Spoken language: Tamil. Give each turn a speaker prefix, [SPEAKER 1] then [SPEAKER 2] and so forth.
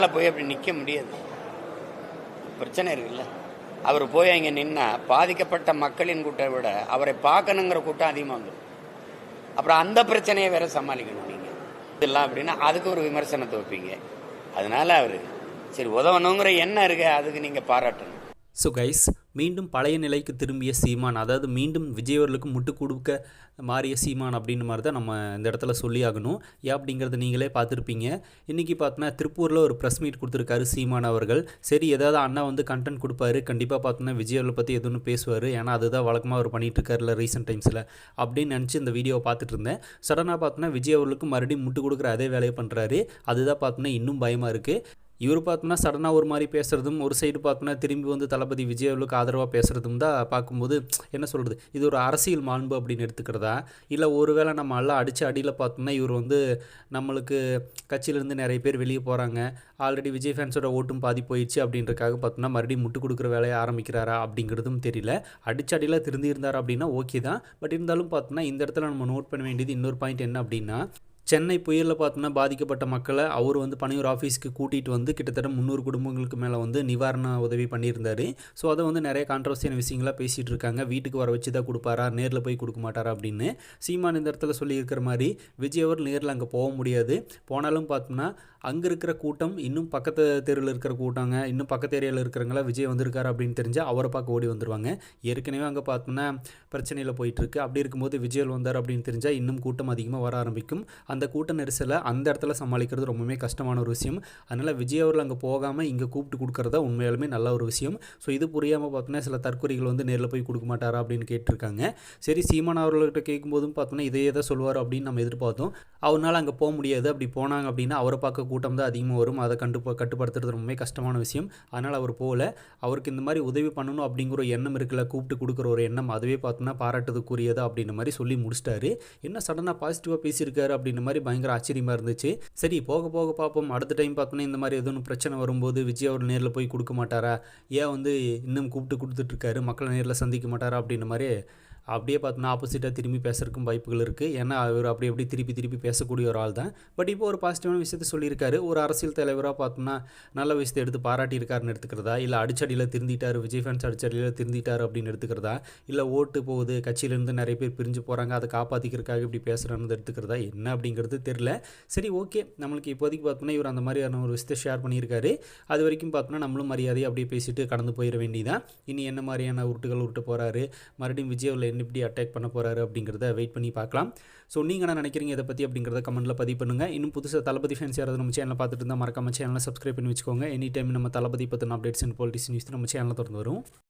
[SPEAKER 1] மேலே போய் அப்படி நிற்க முடியாது. பிரச்சனை இருக்குல்ல. அவர் போய் அங்கே நின்னா பாதிக்கப்பட்ட மக்களின் கூட்டத்தை விட அவரை பார்க்கணுங்கிற கூட்டம் அதிகமாக வந்துடும் அப்புறம் அந்த பிரச்சனையை வேற சமாளிக்கணும் நீங்கள் இதெல்லாம் அப்படின்னா அதுக்கு ஒரு விமர்சனத்தை வைப்பீங்க. அதனால அவர் சரி உதவணுங்கிற எண்ணம் இருக்கு அதுக்கு நீங்கள் பாராட்டணும்.
[SPEAKER 2] ஸோ கைஸ் மீண்டும் பழைய நிலைக்கு திரும்பிய சீமான் அதாவது மீண்டும் விஜயவர்களுக்கு முட்டு கொடுக்க மாறிய சீமான் அப்படின்னு மாதிரி தான் நம்ம இந்த இடத்துல சொல்லி ஆகணும். ஏன் அப்படிங்கிறத நீங்களே பார்த்துருப்பீங்க. இன்றைக்கி பார்த்தோன்னா திருப்பூரில் ஒரு ப்ரெஸ் மீட் கொடுத்துருக்காரு சீமான் அவர்கள். சரி ஏதாவது அண்ணா வந்து கண்டென்ட் கொடுப்பாரு. கண்டிப்பாக பார்த்தோன்னா விஜய் பற்றி எதுவும் பேசுவார். ஏன்னா அதுதான் வழக்கமாக அவர் பண்ணிகிட்ருக்காருல ரீசெண்ட் டைம்ஸில் அப்படின்னு நினச்சி இந்த வீடியோவை பார்த்துட்டு இருந்தேன். சடனாக பார்த்தோன்னா விஜய் அவர்களுக்கு மறுபடியும் முட்டு கொடுக்குற அதே வேலையை பண்ணுறாரு அதுதான் பார்த்தோன்னா இன்னும் பயமாக இருக்குது இவர் பார்த்தோம்னா சடனாக ஒரு மாதிரி பேசுகிறதும் ஒரு சைடு பார்த்தோம்னா திரும்பி வந்து தளபதி விஜய் ஆதரவாக பேசுகிறதும் தான் பார்க்கும்போது என்ன சொல்கிறது இது ஒரு அரசியல் மாண்பு அப்படின்னு எடுத்துக்கிறதா? இல்லை ஒருவேளை நம்ம எல்லாம் அடித்த அடியில் பார்த்தோம்னா இவர் வந்து நம்மளுக்கு கட்சியிலேருந்து நிறைய பேர் வெளியே போகிறாங்க ஆல்ரெடி விஜய் ஃபேன்ஸோட ஓட்டும் பாதி போயிடுச்சு அப்படின்றக்காக பார்த்தோம்னா மறுபடியும் முட்டு கொடுக்குற வேலையை ஆரம்பிக்கிறாரா அப்படிங்கிறதும் தெரியல. அடிச்ச அடியில் திருந்தி இருந்தார் அப்படின்னா ஓகே தான். பட் இருந்தாலும் பார்த்தோம்னா இந்த இடத்துல நம்ம நோட் பண்ண வேண்டியது இன்னொரு பாயிண்ட் என்ன அப்படின்னா சென்னை புயலில் பார்த்தோன்னா பாதிக்கப்பட்ட மக்களை அவர் வந்து பனையூர் ஆஃபீஸ்க்கு கூட்டிகிட்டு வந்து கிட்டத்தட்ட முந்நூறு குடும்பங்களுக்கு மேலே வந்து நிவாரண உதவி பண்ணியிருந்தார். ஸோ அதை வந்து நிறைய கான்ட்ரவர்சியான விஷயங்களாக பேசிகிட்டு இருக்காங்க. வீட்டுக்கு வர வச்சு தான் கொடுப்பாரா? நேரில் போய் கொடுக்க மாட்டாரா? அப்படின்னு சீமான் இந்த இடத்துல சொல்லியிருக்கிற மாதிரி விஜய் அவர் நேரில் அங்கே போக முடியாது. போனாலும் பார்த்தோம்னா அங்கே இருக்கிற கூட்டம் இன்னும் பக்கத்து தெருவில் இருக்கிற கூட்டங்க இன்னும் பக்கத்து ஏரியாவில் இருக்கிறவங்களாம் விஜய் வந்திருக்காரு அப்படின்னு தெரிஞ்சால் அவரை பார்க்க ஓடி வந்துருவாங்க. ஏற்கனவே அங்கே பார்த்தோம்னா பிரச்சனையில் போயிட்டுருக்கு அப்படி இருக்கும்போது விஜய் வந்தார் அப்படின்னு தெரிஞ்சால் இன்னும் கூட்டம் அதிகமாக வர ஆரம்பிக்கும். அந்த கூட்ட நெரிசலை அந்த இடத்துல சமாளிக்கிறது ரொம்பவுமே கஷ்டமான ஒரு விஷயம். அதனால் விஜய் அவர்கள் அங்கே போகாமல் இங்கே கூப்பிட்டு கொடுக்குறதா உண்மையாலுமே நல்ல ஒரு விஷயம். ஸோ இது புரியாமல் பார்த்தோன்னா சில தற்கொலைகள் வந்து நேரில் போய் கொடுக்க மாட்டாரா அப்படின்னு கேட்டிருக்காங்க. சரி சீமான் அவர்கள்ட்ட கேட்கும்போதும் பார்த்தோன்னா இதையே தான் சொல்லுவார் அப்படின்னு நம்ம எதிர்பார்த்தோம். அவனால் அங்கே போக முடியாது. அப்படி போனாங்க அப்படின்னா அவரை பார்க்க கூட்டம் தான் அதிகமாக வரும். அதை கண்டு கட்டுப்படுத்துறது ரொம்பவே கஷ்டமான விஷயம். அதனால் அவர் போகல. அவருக்கு இந்த மாதிரி உதவி பண்ணணும் அப்படிங்கிற ஒரு எண்ணம் இருக்குல்ல கூப்பிட்டு கொடுக்குற ஒரு எண்ணம். அதுவே பார்த்தோன்னா பாராட்டுறதுக்குரியதா அப்படின்ற மாதிரி சொல்லி முடிச்சிட்டாரு. என்ன சடனாக பாசிட்டிவாக பேசியிருக்காரு அப்படின்னு மாதிரி பயங்கர ஆச்சரியமாக இருந்துச்சு. சரி போக போக பார்ப்போம். அடுத்த டைம் பார்த்தோன்னா இந்த மாதிரி எதுவும் பிரச்சனை வரும்போது விஜய் அவர் நேரில் போய் கொடுக்க மாட்டாரா? ஏன் வந்து இன்னும் கூப்பிட்டு கொடுத்துட்ருக்காரு மக்களை நேரில் சந்திக்க மாட்டாரா? அப்படின்ற மாதிரி அப்படியே பார்த்தோன்னா ஆப்போசிட்டாக திரும்பி பேசுறதுக்கும் வாய்ப்புகள் இருக்குது ஏன்னா அவர் அப்படி அப்படி திருப்பி திருப்பி பேசக்கூடிய ஒரு ஆள் தான். பட் இப்போ ஒரு பாசிட்டிவான விஷயத்த சொல்லியிருக்காரு. ஒரு அரசியல் தலைவராக பார்த்தோம்னா நல்ல விஷயத்தை எடுத்து பாராட்டியிருக்காருன்னு எடுத்துக்கிறதா? இல்லை அடிச்சடியில் திருந்திட்டார் விஜய் ஃபேன்ஸ் அடிச்சடியில் திருந்திட்டார் அப்படின்னு எடுத்துக்கிறதா? இல்லை ஓட்டு போகுது கட்சியிலேருந்து நிறைய பேர் பிரிஞ்சு போகிறாங்க அதை காப்பாற்றிக்கிறதுக்காக இப்படி பேசுகிறான்னு எடுத்துக்கிறதா? என்ன அப்படிங்கிறது தெரில சரி ஓகே நம்மளுக்கு இப்போதைக்கு பார்த்தோன்னா இவர் அந்த மாதிரியான ஒரு விஷயத்தை ஷேர் பண்ணியிருக்காரு. அது வரைக்கும் பார்த்தோன்னா நம்மளும் மரியாதையை அப்படியே பேசிட்டு கடந்து போயிட வேண்டியதான் இனி என்ன மாதிரியான உருட்டுகள் உருட்டு போகிறாரு மறுபடியும் விஜய் எப்படி அட்டாக் பண்ண போகிறாரு அப்படிங்கிறத வெயிட் பண்ணி பார்க்கலாம். ஸோ நீங்கள் என்ன நினைக்கிறீங்க இதை பற்றி அப்படிங்கிறத கமெண்ட்டில் பதிவு பண்ணுங்கள் இன்னும் புதுசாக தளபதி ஃபேன்ஸ் யாராவது நம்ம சேனலில் பார்த்துட்டு இருந்தால் மறக்காம சேனலை சப்ஸ்கிரைப் பண்ணி வச்சுக்கோங்க. எனி டைம் நம்ம தளபதி பற்றின அப்டேட்ஸ் அண்ட் பாலிட்டிக்ஸ் நியூஸ் நம்ம சேனலில் திறந்து வரும்.